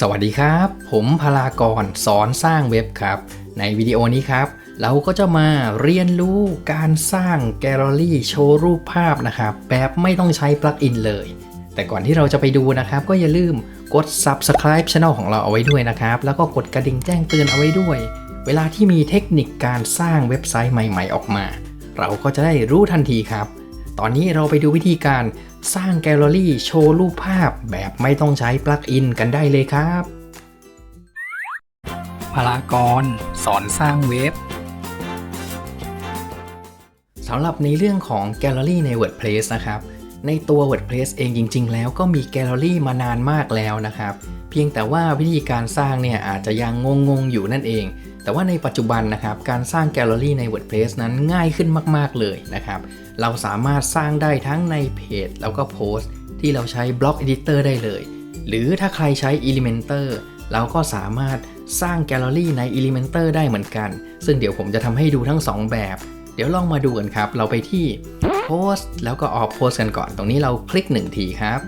สวัสดีครับ ผมพลากรสอนสร้างเว็บครับ ในวิดีโอนี้ครับ เราก็จะมาเรียนรู้การสร้างแกลเลอรี่โชว์รูปภาพนะครับ แบบไม่ต้องใช้ปลั๊กอินเลย แต่ก่อนที่เราจะไปดูนะครับ ก็อย่าลืมกด subscribe channel ของเราเอาไว้ด้วยนะครับ แล้วก็กดกระดิ่งแจ้งเตือนเอาไว้ด้วย เวลาที่มีเทคนิคการสร้างเว็บไซต์ใหม่ ๆ ออกมา เราก็จะได้รู้ทันทีครับ ตอนนี้เราไปดูวิธีการสร้างแกลเลอรี่โชว์รูปภาพแบบไม่ต้องใช้ปลั๊กอินกันได้เลยครับพลากรสอนสร้างเว็บสำหรับในเรื่องของแกลเลอรี่ใน WordPress นะครับ ในตัว WordPress เองจริง ๆ แล้วก็มีแกลเลอรี่มานานมากแล้วนะครับ เพียงแต่ว่าวิธีการสร้างเนี่ยอาจจะยังงงๆอยู่นั่นเอง แต่ว่าในปัจจุบันนะครับการสร้างแกลเลอรี่ใน WordPress นั้นง่ายขึ้นมาก ๆ เลยนะครับ เราสามารถสร้างได้ทั้งในเพจแล้วก็โพสต์ ที่เราใช้บล็อก Editor ได้เลย หรือถ้าใครใช้ Elementor เราก็สามารถสร้างแกลเลอรี่ใน Elementor ได้เหมือนกัน ซึ่งเดี๋ยวผมจะทำให้ดูทั้ง 2 แบบ เดี๋ยวลองมาดูกันครับ เราไปที่โพสต์แล้วก็ออกโพสต์กันก่อน ตรงนี้เราคลิก 1 ทีครับ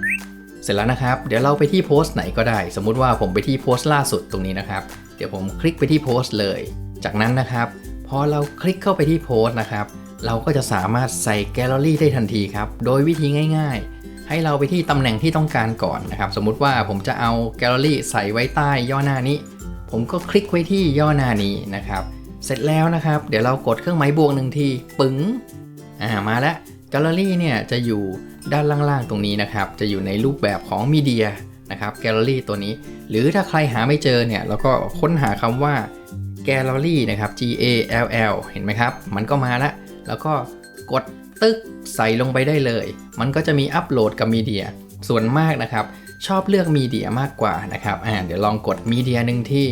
เสร็จแล้วนะครับ เดี๋ยวเราไปที่โพสต์ไหนก็ได้ สมมุติว่าผมไปที่โพสต์ล่าสุดตรงนี้นะครับ เดี๋ยวผมคลิกไปที่โพสต์เลย จากนั้นนะครับ พอเราคลิกเข้าไปที่โพสต์นะครับ เราก็จะสามารถใส่แกลเลอรี่ได้ทันทีครับ โดยวิธีง่ายๆ ให้เราไปที่ตำแหน่งที่ต้องการก่อนนะครับ สมมุติว่าผมจะเอาแกลเลอรี่ใส่ไว้ใต้ย่อหน้านี้ ผมก็คลิกไว้ที่ย่อหน้านี้นะครับ เสร็จแล้วนะครับ เดี๋ยวเรากดเครื่องหมายบวกหนึ่งทีปึ๋งอ่ามาแล้วแกลเลอรี่เนี่ยจะอยู่ด้านล่างๆตรงนี้นะครับ จะอยู่ในรูปแบบของมีเดีย นะครับแกลเลอรี่ตัวนี้ หรือถ้าใครหาไม่เจอเนี่ยเราก็ค้นหาคำว่าแกลเลอรี่นะครับ G A L L เห็นไหมครับ มันก็มาแล้วแล้วก็กดตึกใส่ลงไปได้เลย มันก็จะมีอัปโหลดกับมีเดียส่วนมากนะครับ ชอบเลือกมีเดียมากกว่านะครับอ่าเดี๋ยวลองกดมีเดียหนึ่งที่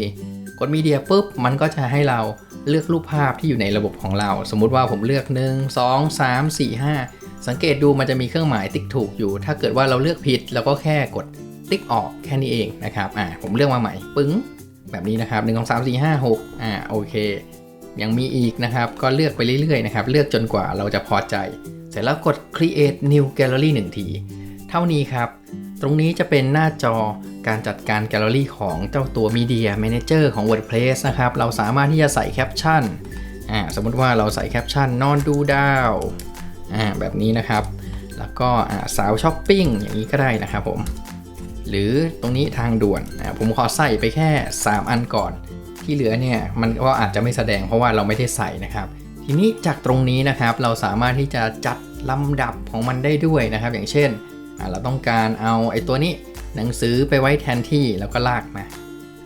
กดมีเดียปุ๊บมันก็จะให้เราเลือกรูปภาพที่อยู่ในระบบของเรา สมมุติว่าผมเลือก 1 2 3 4 5 สังเกตดูมันจะมีเครื่องหมายติ๊กถูกอยู่ ถ้าเกิดว่าเราเลือกผิดเราก็แค่กด ติ๊กออกแค่นี้เองนะครับอ่าผมเลือกมาใหม่ปึ้งแบบนี้นะครับ1 2 3 4 5 6อ่าโอเค ยังมีอีกนะครับ ก็เลือกไปเรื่อยๆนะครับ เลือกจนกว่าเราจะพอใจ เสร็จแล้วกด create new gallery 1 ที เท่านี้ครับ ตรงนี้จะเป็นหน้าจอการจัดการแกลเลอรี่ของเจ้าตัว Media Manager ของ WordPress นะครับ เราสามารถที่จะใส่แคปชั่นอ่าสมมติว่าเราใส่แคปชั่นนอนดูดาวอ่าแบบนี้นะครับ แล้วก็อ่าสาวช้อปปิ้งอย่างนี้ก็ได้นะครับผม หรือตรงนี้ทางด่วนผมขอใส่ไปแค่ 3 อันก่อน ที่เหลือเนี่ยมันก็อาจจะไม่แสดงเพราะว่าเราไม่ได้ใส่นะครับ ทีนี้จากตรงนี้นะครับเราสามารถที่จะจัดลำดับของมันได้ด้วยนะครับ อย่างเช่น เราต้องการเอาไอ้ตัวนี้หนังสือไปไว้แทนที่แล้วก็ลากมา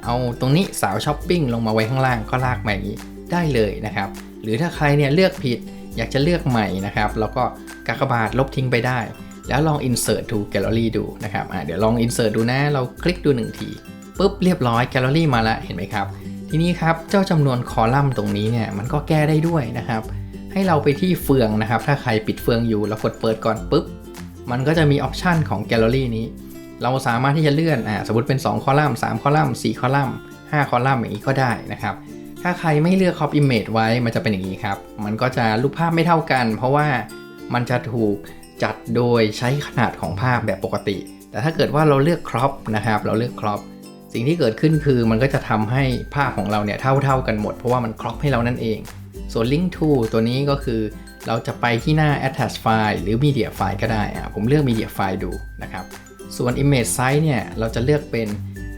เอาตรงนี้สาวช้อปปิ้งลงมาไว้ข้างล่างก็ลากมาอย่างนี้ได้เลยนะครับ หรือถ้าใครเนี่ยเลือกผิดอยากจะเลือกใหม่นะครับ แล้วก็กากบาทลบทิ้งไปได้ แล้วลอง insert to gallery ดูนะครับเดี๋ยวลอง insert ดูนะ เราคลิกดูหนึ่งทีปุ๊บเรียบร้อย gallery มาแล้วเห็นไหมครับ ทีนี้ครับเจ้าจำนวนคอลัมน์ตรงนี้เนี่ยมันก็แก้ได้ด้วยนะครับ ให้เราไปที่เฟืองนะครับ ถ้าใครปิดเฟืองอยู่แล้วกดเปิดก่อนปุ๊บมันก็จะมีออปชันของแกลเลอรี่นี้ เราสามารถที่จะเลื่อนอ่าสมมติเป็น 2 คอลัมน์ 3 คอลัมน์ 4 คอลัมน์ 5 คอลัมน์อย่างนี้ก็ได้นะครับ ถ้าใครไม่เลือก Crop Image ไว้ มันจะเป็นอย่างนี้ครับ มันก็จะรูปภาพไม่เท่ากัน เพราะว่ามันจะถูก จัดโดยใช้ขนาดของภาพแบบปกติ แต่ถ้าเกิดว่าเราเลือก Crop นะครับ เราเลือก Crop สิ่งที่เกิดขึ้นคือมันก็จะทำให้ภาพของเราเนี่ยเท่าๆกันหมด เพราะว่ามัน Crop ให้เรานั่นเอง ส่วน Link to ตัวนี้ก็คือ เราจะไปที่หน้า attach file หรือ media file ก็ได้อะผมเลือก media file ดูนะครับ ส่วน image size เนี่ยเราจะเลือกเป็น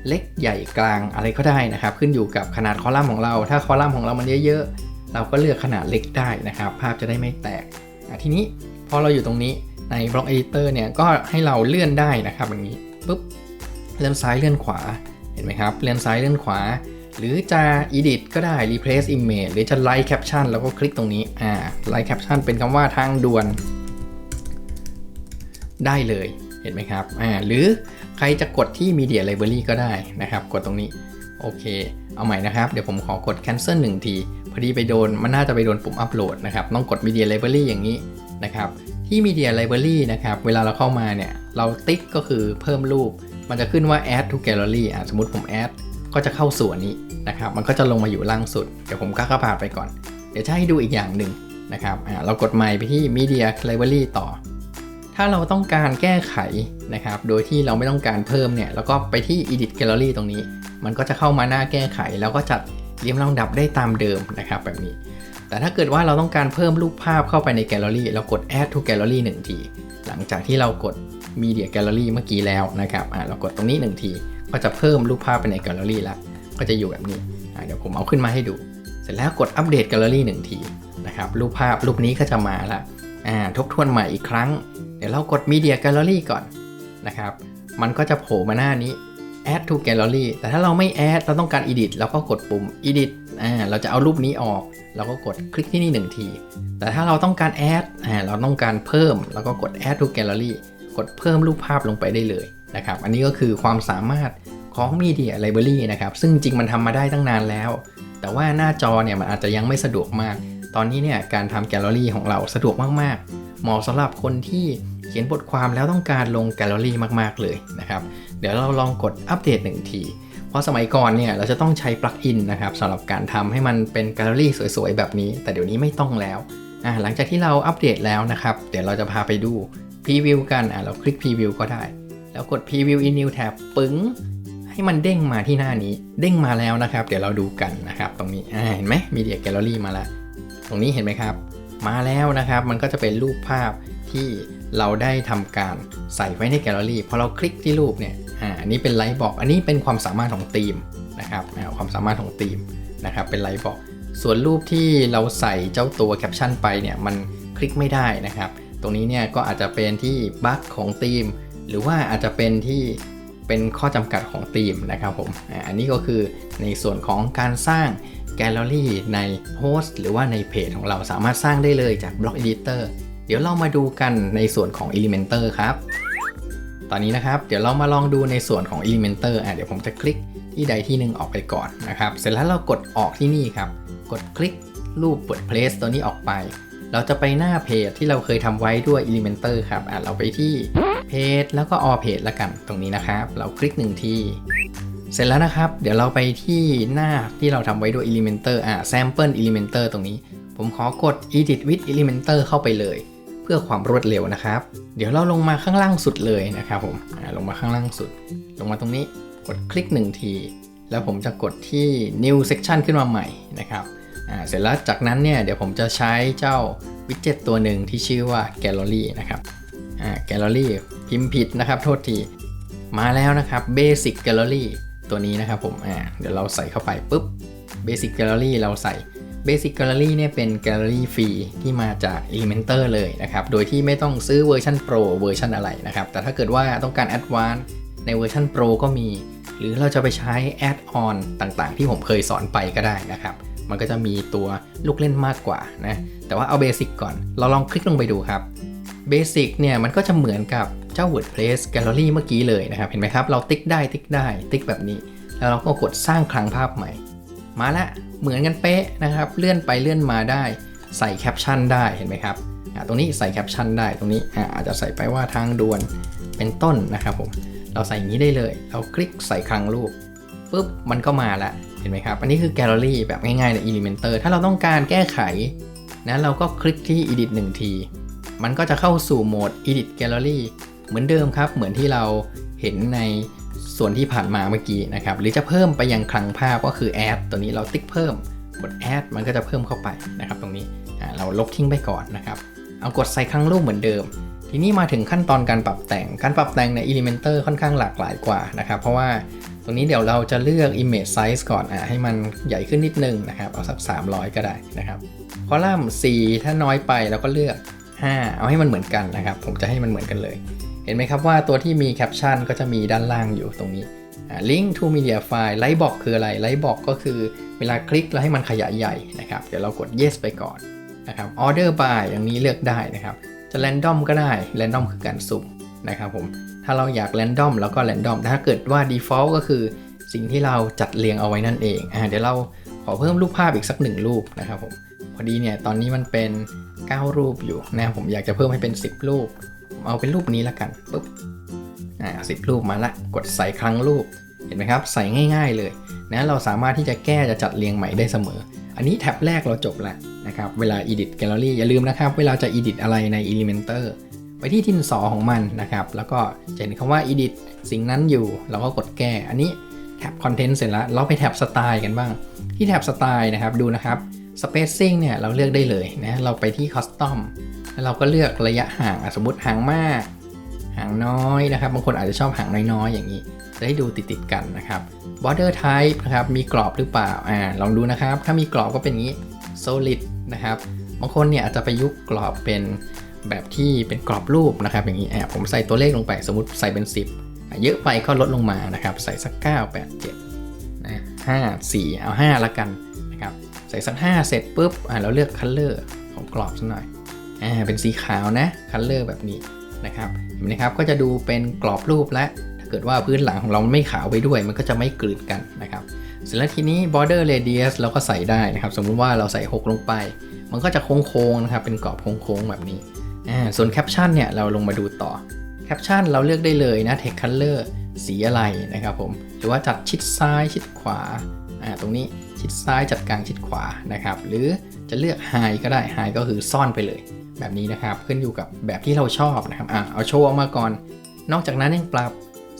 เล็กใหญ่กลางอะไรก็ได้นะครับ ขึ้นอยู่กับขนาดคอลัมน์ของเรา ถ้าคอลัมน์ของเรามันเยอะๆเราก็เลือกขนาดเล็กได้นะครับ ภาพจะได้ไม่แตกทีนี้พอเราอยู่ตรงนี้ ใน block editor เนี่ยก็ให้เราเลื่อนได้นะครับอย่างนี้ปุ๊บเลื่อนซ้ายเลื่อนขวาเห็นไหมครับเลื่อนซ้ายเลื่อนขวา หรือจะ edit ก็ได้ replace image หรือจะ write caption แล้วก็คลิกตรงนี้อ่า write caption เป็นคำว่าทางด่วน ได้เลยเห็นไหมครับอ่าหรือใครจะกดที่ media library ก็ได้นะครับ กดตรงนี้โอเค เอาใหม่นะครับ เดี๋ยวผมขอกด cancel 1 ที พอดีไปโดน มันน่าจะไปโดนปุ่ม upload นะครับ ต้องกด media library อย่างนี้นะครับ ที่ media library นะครับ เวลาเราเข้ามาเนี่ย เราติ๊กก็คือเพิ่มรูป มันจะขึ้นว่า add to gallery อะสมมติผม add ก็จะเข้าส่วนนี้นะครับ มันก็จะลงมาอยู่ล่างสุด เดี๋ยวผมกากระบาดไปก่อน เดี๋ยวจะให้ดูอีกอย่างหนึ่งนะครับ อ่า เรากดใหม่ไปที่ media library ต่อ ถ้าเราต้องการแก้ไขนะครับ โดยที่เราไม่ต้องการเพิ่มเนี่ย แล้วก็ไปที่ edit gallery ตรงนี้ มันก็จะเข้ามาหน้าแก้ไข แล้วก็จัดเรียงลำดับได้ตามเดิมนะครับแบบนี้ แต่ถ้าเกิดว่าเราต้องการเพิ่มรูปภาพเข้าไปในแกลเลอรี่เรากด add to gallery 1 ที หลังจากที่เรากด media gallery เมื่อกี้แล้วนะครับอ่าเรากดตรงนี้ 1 ที ก็จะเพิ่มรูปภาพไปในแกลเลอรี่ละก็จะอยู่แบบนี้อ่าเดี๋ยวผมเอาขึ้นมาให้ดู เสร็จแล้วกดอัปเดตแกลเลอรี่1ทีนะครับรูปภาพรูปนี้ก็จะมาละอ่าทบทวนใหม่อีกครั้ง เดี๋ยวเรากด media gallery ก่อนนะครับ มันก็จะโผล่มาหน้านี้ add to gallery แต่ถ้าเราไม่ add เราต้องการ edit เราก็กดปุ่ม edit อ่าเราจะเอารูปนี้ออก เราก็กดคลิกที่นี่หนึ่งที แต่ถ้าเราต้องการ add อ่าเราต้องการเพิ่ม เราก็กด add to gallery กดเพิ่มรูปภาพลงไปได้เลยนะครับ อันนี้ก็คือความสามารถของ media library นะครับ ซึ่งจริงมันทำมาได้ตั้งนานแล้ว แต่ว่าหน้าจอเนี่ยมันอาจจะยังไม่สะดวกมาก ตอนนี้เนี่ยการทำแกลเลอรี่ของเราสะดวกมากๆ เหมาะสำหรับคนที่เขียนบทความแล้วต้องการลงแกลเลอรี่มากๆเลยนะครับ เดี๋ยวเราลองกดอัปเดตหนึ่งที เพราะสมัยก่อนเนี่ยเราจะต้องใช้ปลั๊กอินนะครับสำหรับการทำให้มันเป็นแกลเลอรี่สวยๆ แบบนี้ แต่เดี๋ยวนี้ไม่ต้องแล้วอ่าหลังจากที่เราอัปเดตแล้วนะครับ เดี๋ยวเราจะพาไปดูพรีวิวกันอ่าเราคลิกพรีวิวก็ได้ แล้วกด Preview in New Tab ปึ้งให้มันเด้งมาที่หน้านี้ เด้งมาแล้วนะครับ เดี๋ยวเราดูกันนะครับ ตรงนี้เห็นไหม Media Gallery มาแล้วตรงนี้เห็นไหมครับ มาแล้วนะครับ มันก็จะเป็นรูปภาพที่เราได้ทำการใส่ไว้ในแกลเลอรี่พอเราคลิกที่รูปเนี่ย นนี้เป็นไลท์บอกอันนี้เป็นความสามารถของธีมนะครับความสามารถของธีมนะครับเป็นไลท์บอกส่วนรูปที่เราใส่เจ้าตัวแคปชั่นไปเนี่ยมันคลิกไม่ได้นะครับ ตรงนี้เนี่ยก็อาจจะเป็นที่บั๊กของธีมหรือว่าอาจจะเป็นที่เป็นข้อจำกัดของธีมนะครับผมอันนี้ก็คือในส่วนของการสร้างแกลเลอรี่ในโฮสต์หรือว่าในเพจของเราสามารถสร้างได้เลยจาก Block Editor เดี๋ยวเรามาดูกันในส่วนของ Elementor ครับ ตอนนี้นะครับเดี๋ยวเรามาลองดูในส่วนของ Elementor อะเดี๋ยวผมจะคลิกที่ใดที่หนึ่งออกไปก่อนนะครับ เสร็จแล้วเรากดออกที่นี่ครับ กดคลิกรูป WordPress ตัวนี้ออกไป เราจะไปหน้าเพจที่เราเคยทำไว้ด้วย Elementor ครับอะเราไปที่เพจแล้วก็ all page ละกันตรงนี้นะครับ เราคลิกหนึ่งทีเสร็จแล้วนะครับ เดี๋ยวเราไปที่หน้าที่เราทำไว้ด้วย Elementor อะ sample Elementor ตรงนี้ ผมขอกด edit with Elementor เข้าไปเลย พื่อความรวดเร็วนะครับ เดี๋ยวเราลงมาข้างล่างสุดเลยนะครับผมลงมาข้างล่างสุด ลงมาตรงนี้กดคลิก1ที แล้วผมจะกดที่ new section ขึ้นมาใหม่นะครับเสร็จแล้วจากนั้นเนี่ยเดี๋ยวผมจะใช้เจ้าวิดเจ็ตตัวหนึ่งที่ชื่อว่า gallery นะครับ gallery พิมพ์ผิดนะครับโทษที มาแล้วนะครับ basic gallery ตัวนี้นะครับผมเดี๋ยวเราใส่เข้าไปปุ๊บ basic gallery เราใส่ Basic Gallery เนี่ยเป็น Gallery ฟรีที่มาจาก Elementor เลยนะครับ โดยที่ไม่ต้องซื้อเวอร์ชัน Pro เวอร์ชันอะไรนะครับ แต่ถ้าเกิดว่าต้องการ Advanced ในเวอร์ชัน Pro ก็มี หรือเราจะไปใช้ Add-on ต่างๆ ที่ผมเคยสอนไปก็ได้นะครับ มันก็จะมีตัวลูกเล่นมากกว่านะ แต่ว่าเอา Basic ก่อน เราลองคลิกลงไปดูครับ Basic เนี่ยมันก็จะเหมือนกับเจ้า WordPress Gallery เมื่อกี้เลยนะครับ เห็นไหมครับ เราติ๊กได้ติ๊กได้ติ๊กแบบนี้ แล้วเราก็กดสร้างคลังภาพใหม่ มาละเหมือนกันเป๊ะนะครับ เลื่อนไปเลื่อนมาได้ ใส่แคปชั่นได้เห็นไหมครับตรงนี้ใส่แคปชั่นได้ตรงนี้อาอาจจะใส่ไปว่าทางด่วนเป็นต้นนะครับผมเราใส่อย่างนี้ได้เลย เราคลิกใส่คลังรูปปุ๊บมันก็มาละเห็นไหมครับ อันนี้คือแกลเลอรี่แบบง่ายๆใน Elementor ถ้าเราต้องการแก้ไขนะเราก็คลิกที่ Edit 1 ที มันก็จะเข้าสู่โหมด Edit Gallery เหมือนเดิมครับ เหมือนที่เราเห็นใน ส่วนที่ผ่านมาเมื่อกี้นะครับ หรือจะเพิ่มไปยังคลังภาพก็คือ Add ตัวนี้เราติ๊กเพิ่มกด Add มันก็จะเพิ่มเข้าไปนะครับ ตรงนี้เราลบทิ้งไปก่อนนะครับ เอากดใส่คลังรูปเหมือนเดิม ทีนี้มาถึงขั้นตอนการปรับแต่ง การปรับแต่งใน Elementor ค่อนข้างหลากหลายกว่านะครับ เพราะว่าตรงนี้เดี๋ยวเราจะเลือก Image Size ก่อนอะให้มันใหญ่ขึ้นนิดนึงนะครับ เอาสัก 300 ก็ได้นะครับคอลัมน์4ถ้าน้อยไปเราก็เลือก 5 เอาให้มันเหมือนกันนะครับ ผมจะให้มันเหมือนกันเลย เห็นไหมครับว่าตัวที่มีแคปชั่นก็จะมีด้านล่างอยู่ตรงนี้ link to media file ไลท์บอกคืออะไรไลท์บอกก็คือเวลาคลิกแล้วให้มันขยายใหญ่นะครับ เดี๋ยวเรากด yes ไปก่อนนะครับ order by อย่างนี้เลือกได้นะครับ จะ random ก็ได้ random คือการสุ่มนะครับผม ถ้าเราอยาก random แล้วก็ random ถ้าเกิดว่า default ก็คือสิ่งที่เราจัดเรียงเอาไว้นั่นเองอ่าเดี๋ยวเราขอเพิ่มรูปภาพอีกสักหนึ่งรูปนะครับผม พอดีเนี่ยตอนนี้มันเป็น 9 รูปอยู่นะผมอยากจะเพิ่มให้เป็น 10 รูป เอาเป็นรูปนี้ละกันปุ๊บอ่าสิรูปมาละกดใส่ครั้งรูปเห็นไหมครับ ใส่ง่ายๆเลยนะเราสามารถที่จะแก้จะจัดเรียงใหม่ได้เสมอ อันนี้แท็บแรกเราจบล้วนะครับเวลา edit gallery อย่าลืมนะครับ เวลาจะ edit อะไรใน Elementor ไปที่ดินสอของมันนะครับ แล้วก็จะเห็นคำว่า edit สิ่งนั้นอยู่ เราก็กดแก้ อันนี้แท็บ content เสร็จแล้ว เราไปแท็บสไตล์กันบ้าง ที่แท็บสไตล์นะครับ ดูนะครับ spacing เนี่ยเราเลือกได้เลยนะ เราไปที่ custom เราก็เลือกระยะห่างสมมติห่างมาก ห่างน้อยนะครับ บางคนอาจจะชอบห่างน้อยๆ อย่างนี้ จะได้ดูติดๆกันนะครับ border type นะครับ มีกรอบหรือเปล่า อ่า ลองดูนะครับ ถ้ามีกรอบก็เป็นอย่างนี้ solid นะครับ บางคนเนี่ยอาจจะประยุกต์กรอบเป็นแบบที่เป็นกรอบรูปนะครับ อย่างนี้อ่าผมใส่ตัวเลขลงไป สมมติใส่เป็น 10 เยอะไปก็ลดลงมานะครับ ใส่สัก 9 8 7นะ5 4 เอา 5 ละกันนะครับ ใส่สัก 5 เสร็จปุ๊บ อ่าเราเลือก color ของกรอบสักหน่อย อ่าเป็นสีขาวนะ color แบบนี้นะครับเห็นไหมครับก็จะดูเป็นกรอบรูปและ ถ้าเกิดว่าพื้นหลังของเราไม่ขาวไปด้วย มันก็จะไม่กลืนกันนะครับเสร็จแล้วทีนี้ border radius เราก็ใส่ได้นะครับ สมมุติว่าเราใส่ 6 ลงไป มันก็จะโค้งๆนะครับเป็นกรอบโค้งๆแบบนี้อ่าส่วนแคปชั่นเนี่ยเราลงมาดูต่อแคปชั่นเราเลือกได้เลยนะ text color สีอะไรนะครับผมหรือว่าจัดชิดซ้ายชิดขวาอ่าตรงนี้ชิดซ้ายจัดกลางชิดขวานะครับ หรือจะเลือก high ก็ได้ high ก็คือซ่อนไปเลย แบบนี้นะครับ ขึ้นอยู่กับแบบที่เราชอบนะครับอ่าเอาโชว์ออกมาก่อน นอกจากนั้นยังปรับ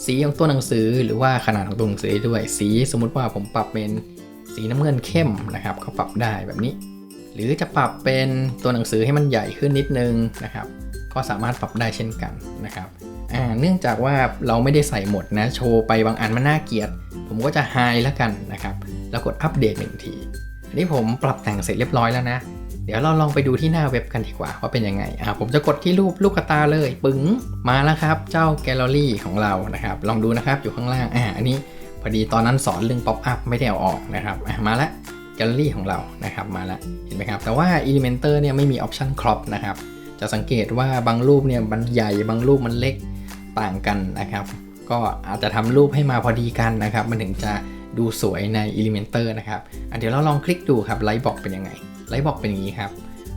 สีของตัวหนังสือหรือว่าขนาดของตัวหนังสือได้ด้วย สีสมมุติว่าผมปรับเป็นสีน้ำเงินเข้มนะครับ ก็ปรับได้แบบนี้ หรือจะปรับเป็นตัวหนังสือให้มันใหญ่ขึ้นนิดนึงนะครับ ก็สามารถปรับได้เช่นกันนะครับอ่าเนื่องจากว่าเราไม่ได้ใส่หมดนะโชว์ไปบางอันมันน่าเกลียด ผมก็จะไฮแล้วกันนะครับ แล้วกดอัปเดตหนึ่งทีอันนี้ผมปรับแต่งเสร็จเรียบร้อยแล้วนะ เดี๋ยวเราลองไปดูที่หน้าเว็บกันดีกว่าว่าเป็นยังไงอ่าผมจะกดที่รูปลูกกระตาเลยปึ๋งมาแล้วครับ เจ้าแกลเลอรี่ของเรานะครับ ลองดูนะครับอยู่ข้างล่างอ่าอันนี้พอดีตอนนั้นสอนเรื่องป๊อปอัพไม่ได้เอาออกนะครับอ่ามาล้วแกลเลอรี่ของเรานะครับมาล้วเห็นไหมครับแต่ว่า Elementor เนี่ยไม่มีออปชันครอปนะครับจะสังเกตว่าบางรูปเนี่ยมันใหญ่บางรูปมันเล็กต่างกันนะครับ ก็อาจจะทำรูปให้มาพอดีกันนะครับ มันถึงจะดูสวยใน Elementor นะครับเดี๋ยวเราลองคลิกดูครับไลท์บอกเป็นยังไง ไลท์บอกเป็นอย่างนี้ครับ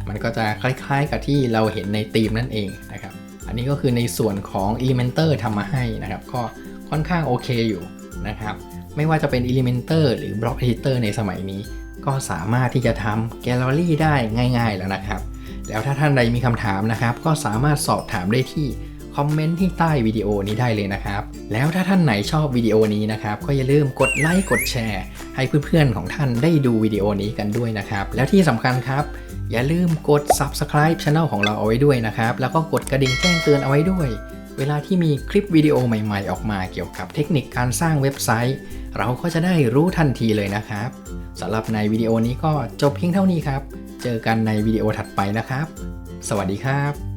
มันก็จะคล้ายๆ กับที่เราเห็นในธีมนั่นเองนะครับ อันนี้ก็คือในส่วนของ Elementor ทำมาให้นะครับ ก็ค่อนข้างโอเคอยู่นะครับ ไม่ว่าจะเป็น Elementor หรือ Block Editor ในสมัยนี้ ก็สามารถที่จะทำแกลเลอรี่ได้ง่าย ๆ แล้วนะครับ แล้วถ้าท่านใดมีคำถามนะครับ ก็สามารถสอบถามได้ที่ คอมเมนต์ที่ใต้วิดีโอนี้ได้เลยนะครับ แล้วถ้าท่านไหนชอบวิดีโอนี้นะครับ ก็อย่าลืมกดไลค์กดแชร์ ให้เพื่อนๆของท่านได้ดูวิดีโอนี้กันด้วยนะครับ แล้วที่สำคัญครับ อย่าลืมกด subscribe channel ของเราเอาไว้ด้วยนะครับ แล้วก็กดกระดิ่งแจ้งเตือนเอาไว้ด้วย เวลาที่มีคลิปวิดีโอใหม่ ๆ ออกมาเกี่ยวกับเทคนิคการสร้างเว็บไซต์ เราก็จะได้รู้ทันทีเลยนะครับสำหรับในวิดีโอนี้ก็จบเพียงเท่านี้ครับ เจอกันในวิดีโอถัดไปนะครับ สวัสดีครับ